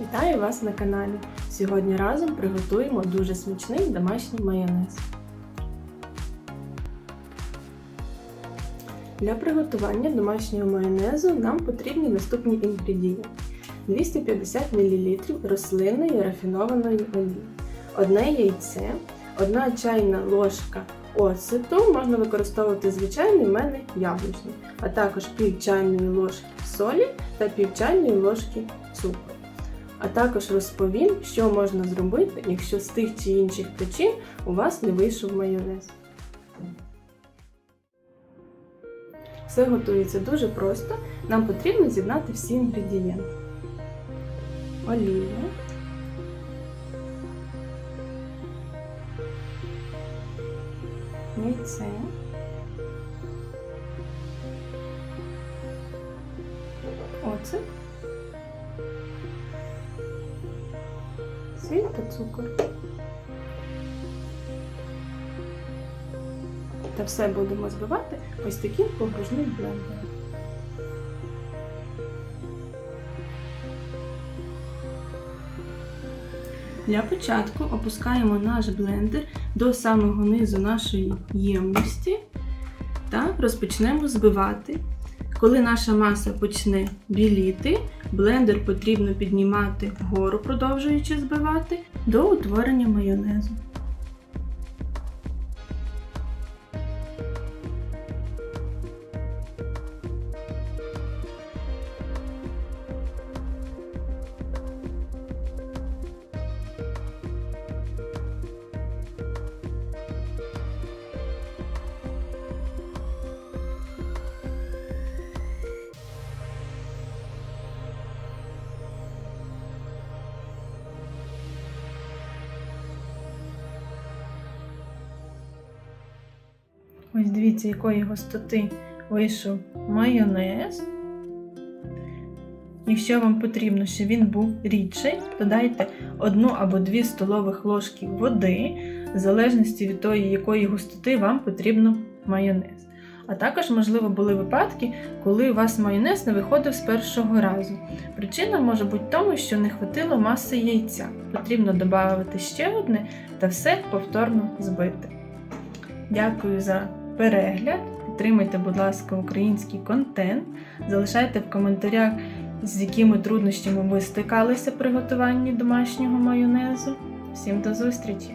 Вітаю вас на каналі. Сьогодні разом приготуємо дуже смачний домашній майонез. Для приготування домашнього майонезу нам потрібні наступні інгредієнти: 250 мл рослинної рафінованої олії, одне яйце, одна чайна ложка оцету, можна використовувати звичайний в мене яблучний, а також пів чайної ложки солі та пів чайної ложки цукру. А також розповім, що можна зробити, якщо з тих чи інших причин у вас не вийшов майонез. Все готується дуже просто. Нам потрібно з'єднати всі інгредієнти. Олія. Яйце. Оцет. Сіль та цукор. Та все будемо збивати ось таким погружним блендером. Для початку опускаємо наш блендер до самого низу нашої ємності та розпочнемо збивати. Коли наша маса почне біліти, блендер потрібно піднімати вгору, продовжуючи збивати, до утворення майонезу. Ось дивіться, якої густоти вийшов майонез. Якщо вам потрібно, щоб він був рідший, додайте одну або дві столових ложки води, в залежності від того, якої густоти вам потрібно майонез. А також, можливо, були випадки, коли у вас майонез не виходив з першого разу. Причина може бути в тому, що не хватило маси яйця. Потрібно додати ще одне та все повторно збити. Дякую за перегляд. Підтримайте, будь ласка, український контент. Залишайте в коментарях, з якими труднощами ви стикалися при готуванні домашнього майонезу. Всім до зустрічі!